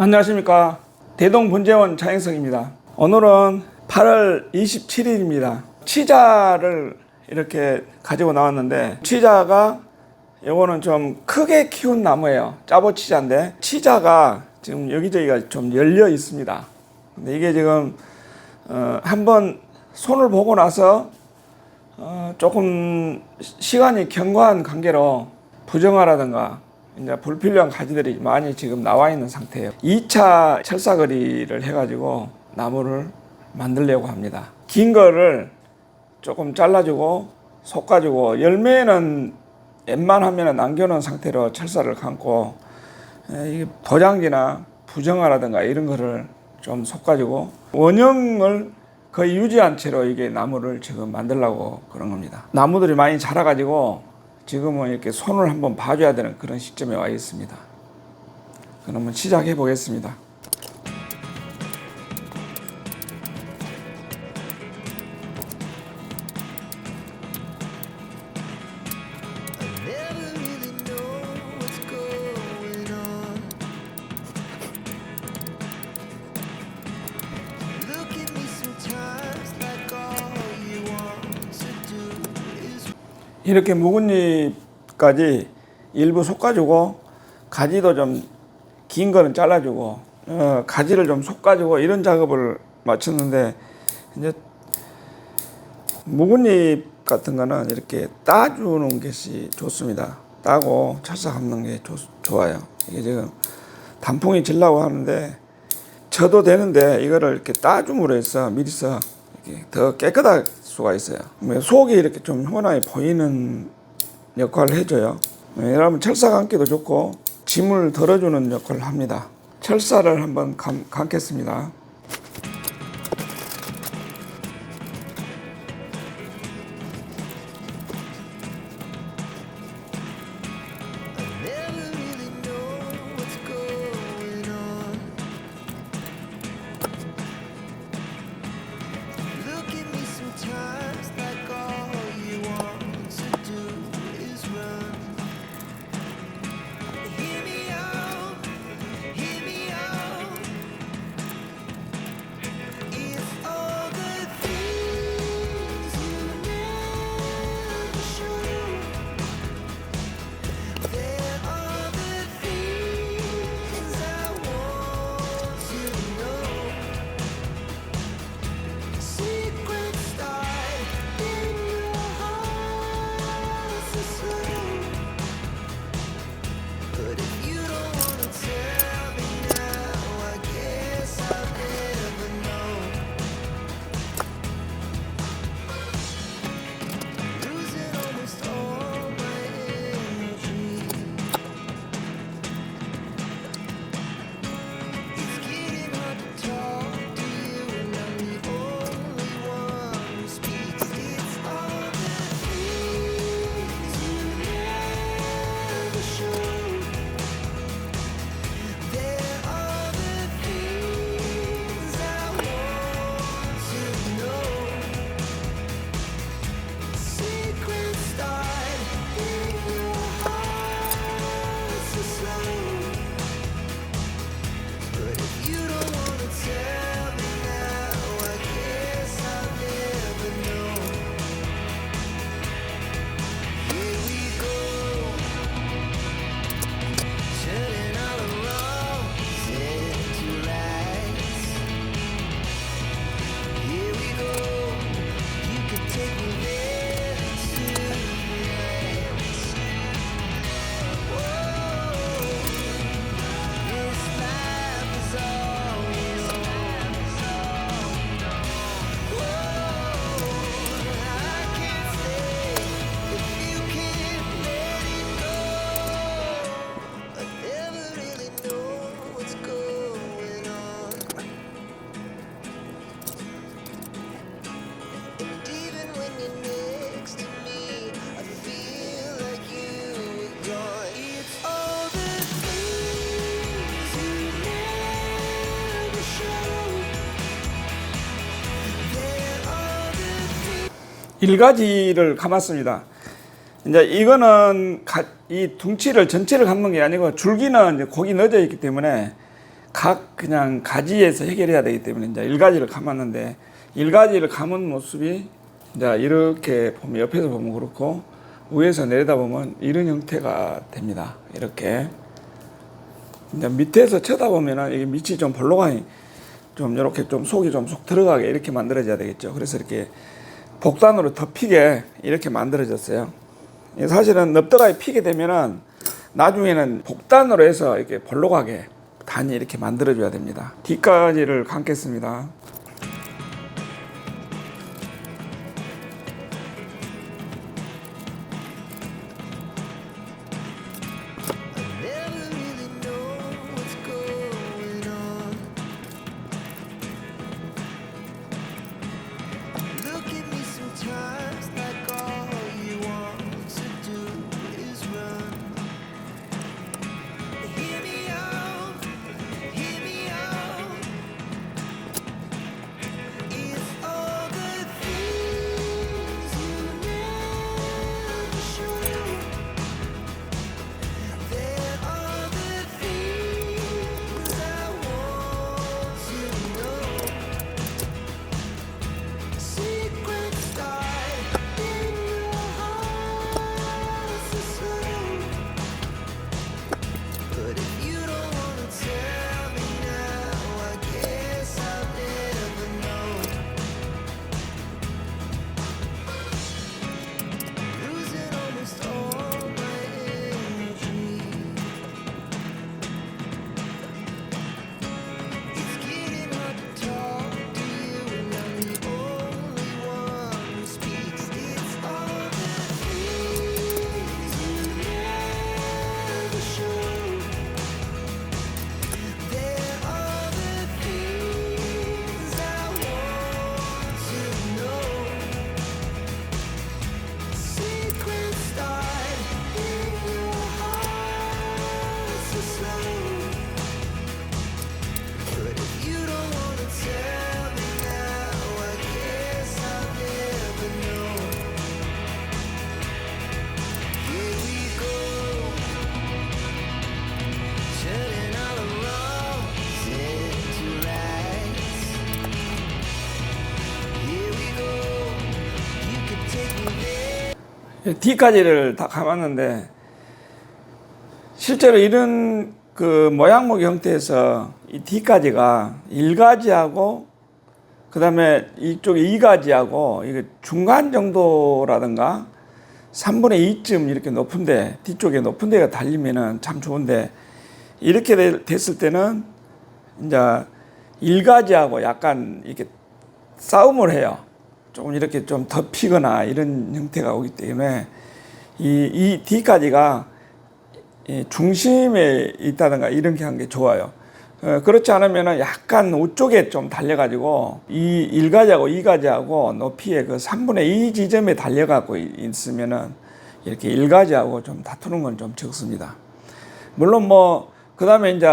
안녕하십니까. 대동 분재원 차영석입니다. 오늘은 8월 27일입니다. 치자를 이렇게 가지고 나왔는데 치자가 요거는 좀 크게 키운 나무예요. 짜보 치자인데 치자가 지금 여기저기가 좀 열려 있습니다. 근데 이게 지금 어, 한번 손을 보고 나서 어, 조금 시- 시간이 경과한 관계로 부정화라든가 이제 불필요한 가지들이 많이 지금 나와 있는 상태예요. 2차 철사거리를 해가지고 나무를 만들려고 합니다. 긴 거를 조금 잘라주고 솎아주고 열매는 웬만하면 남겨놓은 상태로 철사를 감고 도장지나 부정화라든가 이런 거를 좀 솎아주고 원형을 거의 유지한 채로 이게 나무를 지금 만들려고 그런 겁니다. 나무들이 많이 자라가지고 지금은 이렇게 손을 한번 봐줘야 되는 그런 시점에 와 있습니다. 그러면 시작해 보겠습니다. 이렇게 묵은 잎까지 일부 솎아주고 가지도 좀 긴 거는 잘라주고 어, 가지를 좀 솎아주고 이런 작업을 마쳤는데 이제 묵은 잎 같은 거는 이렇게 따주는 것이 좋습니다. 따고 감는 게 좋, 좋아요. 이게 지금 단풍이 질라고 하는데 쳐도 되는데 이거를 이렇게 따줌으로 해서 미리서 이렇게 더 깨끗할 수가 있어요. 뭐 속이 이렇게 좀 훤하게 보이는 역할을 해줘요. 왜냐하면 철사 감기도 좋고 짐을 덜어주는 역할을 합니다. 철사를 한번 감, 감겠습니다. 일가지를 감았습니다. 이제 이거는 가- 이 둥치를 전체를 감는 게 아니고 줄기는 이제 곡이 넣어져 있기 때문에 각 그냥 가지에서 해결해야 되기 때문에 이제 일가지를 감았는데 일가지를 감은 모습이 이제 이렇게 보면 옆에서 보면 그렇고 위에서 내려다 보면 이런 형태가 됩니다. 이렇게 이제 밑에서 쳐다보면은 이게 밑이 좀 볼록하니 좀 이렇게 좀 속이 좀 속 들어가게 이렇게 만들어져야 되겠죠. 그래서 이렇게 복단으로 덮이게 이렇게 만들어졌어요. 이게 사실은 넙더가에 피게 되면은 나중에는 복단으로 해서 이렇게 볼록하게 단이 이렇게 만들어줘야 됩니다. 뒷가지를 감겠습니다. 뒤까지를 다 감았는데 실제로 이런 그 모양목 형태에서 이 뒤까지가 1가지하고 그 다음에 이쪽 2가지하고 이게 중간 정도라든가 3분의 2쯤 이렇게 높은데 뒤쪽에 높은 데가 달리면은 참 좋은데 이렇게 되- 됐을 때는 이제 1가지하고 약간 이렇게 싸움을 해요. 조금 이렇게 좀 덮이거나 이런 형태가 오기 때문에 이, 이 뒤까지가 이 중심에 있다든가 이런 게 한 게 좋아요. 어, 그렇지 않으면은 약간 우쪽에 좀 달려가지고 이 1가지하고 2가지하고 높이의 그 3분의 2 지점에 달려가고 있으면은 이렇게 1가지하고 좀 다투는 건 좀 적습니다. 물론 뭐, 그 다음에 이제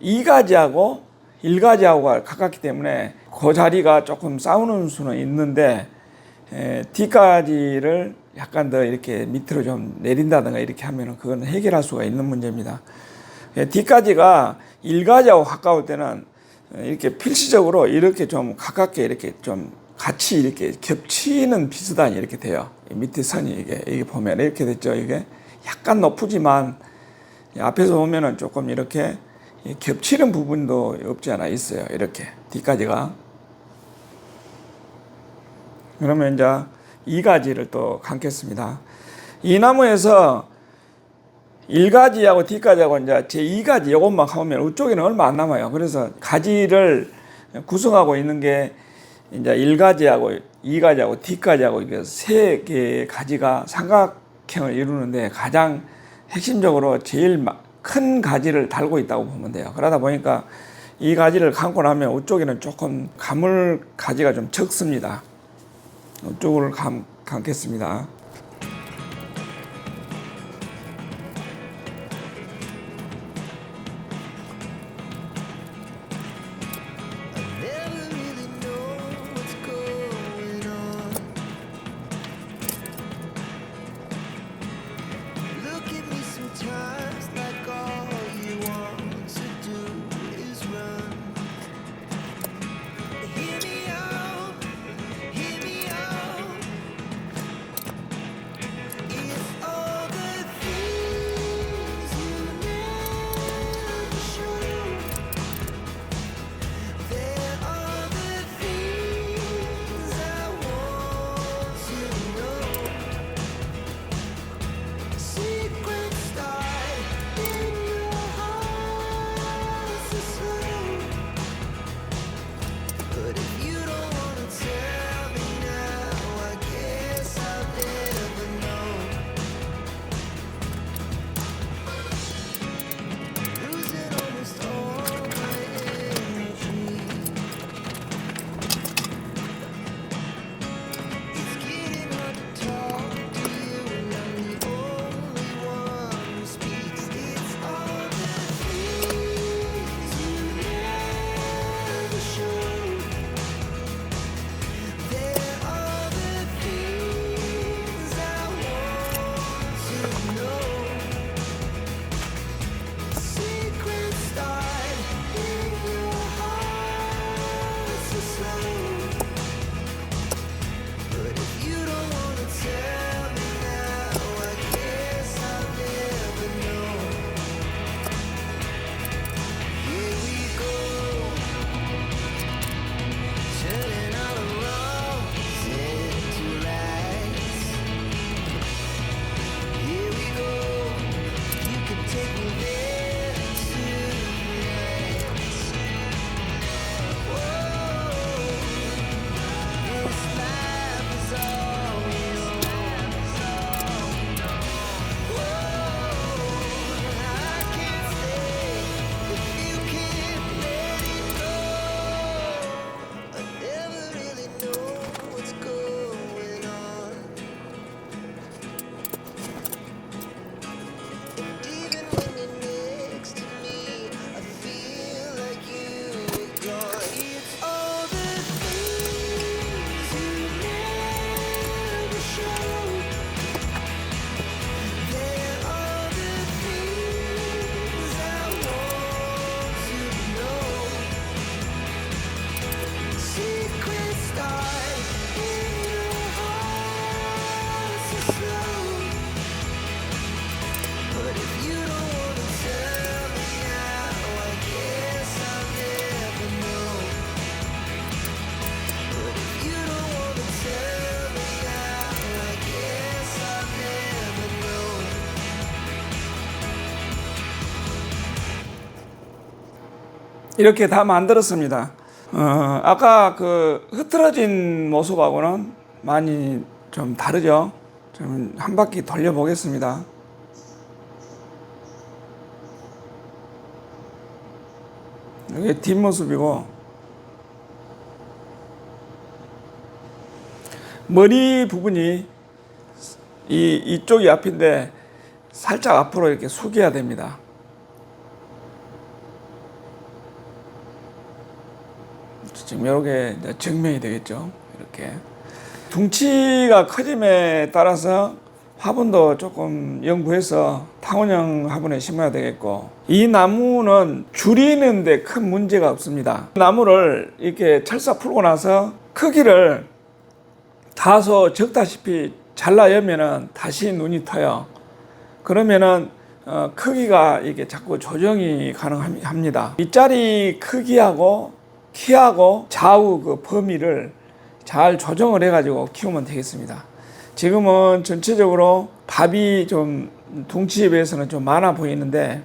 2가지하고 1가지하고가 가깝기 때문에 그 자리가 조금 싸우는 수는 있는데, 에, D까지를 약간 더 이렇게 밑으로 좀 내린다든가 이렇게 하면은 그건 해결할 수가 있는 문제입니다. 예, D까지가 1가지하고 가까울 때는 이렇게 필시적으로 이렇게 좀 가깝게 이렇게 좀 같이 이렇게 겹치는 비슷하니 이렇게 돼요. 이 밑에 선이 이게, 이게 보면 이렇게 됐죠. 이게 약간 높지만 앞에서 보면은 조금 이렇게 겹치는 부분도 없지 않아 있어요. 이렇게 뒤까지가. 그러면 이제 이 가지를 또 감겠습니다. 이 나무에서 1가지하고 D가지하고 이제 제 2가지 이것만 하면 이쪽에는 얼마 안 남아요. 그래서 가지를 구성하고 있는 게 이제 1가지하고 2가지하고 D가지하고 이게 세 개의 가지가 삼각형을 이루는데 가장 핵심적으로 제일 마- 큰 가지를 달고 있다고 보면 돼요. 그러다 보니까 이 가지를 감고 나면 이쪽에는 조금 감을 가지가 좀 적습니다. 이쪽을 감, 감겠습니다. 이렇게 다 만들었습니다. 어, 아까 그 흐트러진 모습하고는 많이 좀 다르죠. 좀 한 바퀴 돌려 보겠습니다. 이게 뒷모습이고 머리 부분이 이 이쪽이 앞인데 살짝 앞으로 이렇게 숙여야 됩니다. 지금 이렇게 증명이 되겠죠. 이렇게 둥치가 커짐에 따라서 화분도 조금 연구해서 타원형 화분에 심어야 되겠고 이 나무는 줄이는데 큰 문제가 없습니다. 나무를 이렇게 철사 풀고 나서 크기를 다소 적다시피 잘라 열면은 다시 눈이 터요. 그러면은 어, 크기가 이게 자꾸 조정이 가능합니다. 윗자리 크기하고 키하고 좌우 그 범위를 잘 조정을 해가지고 키우면 되겠습니다. 지금은 전체적으로 밥이 좀 둥치에 비해서는 좀 많아 보이는데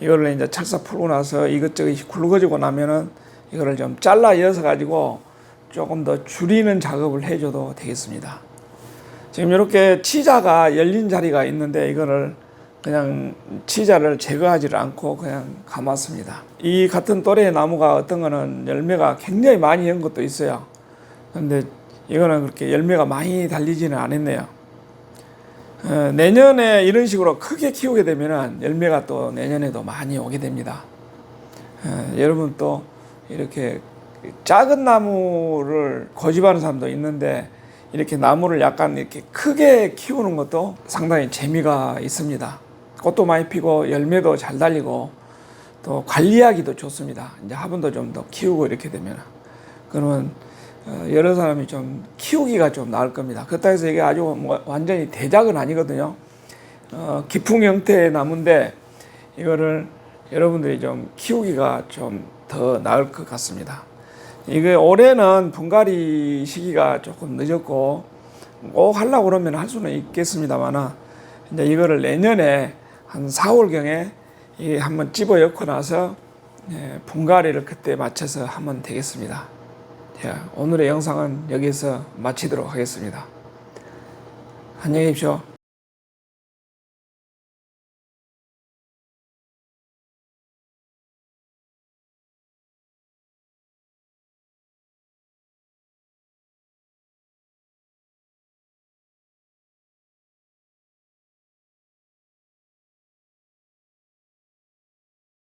이거를 이제 철사 풀고 나서 이것저것 굵어지고 나면은 이거를 좀 잘라 이어서 가지고 조금 더 줄이는 작업을 해줘도 되겠습니다. 지금 이렇게 치자가 열린 자리가 있는데 이거를 그냥 치자를 제거하지를 않고 그냥 감았습니다. 이 같은 또래의 나무가 어떤 거는 열매가 굉장히 많이 연 것도 있어요. 근데 이거는 그렇게 열매가 많이 달리지는 않았네요. 어, 내년에 이런 식으로 크게 키우게 되면은 열매가 또 내년에도 많이 오게 됩니다. 어, 여러분 또 이렇게 작은 나무를 고집하는 사람도 있는데 이렇게 나무를 약간 이렇게 크게 키우는 것도 상당히 재미가 있습니다. 꽃도 많이 피고 열매도 잘 달리고 또 관리하기도 좋습니다. 이제 화분도 좀 더 키우고 이렇게 되면 그러면 어, 여러 사람이 좀 키우기가 좀 나을 겁니다. 그렇다고 해서 이게 아주 뭐 완전히 대작은 아니거든요. 어, 기풍 형태의 나무인데 이거를 여러분들이 좀 키우기가 좀 더 나을 것 같습니다. 이게 올해는 분갈이 시기가 조금 늦었고 꼭 하려고 그러면 할 수는 있겠습니다만 이제 이거를 내년에 한 4월경에 이 한번 집어 엮고 나서 예, 분갈이를 그때 맞춰서 하면 되겠습니다. 자, 오늘의 영상은 여기서 마치도록 하겠습니다. 안녕히 계십시오.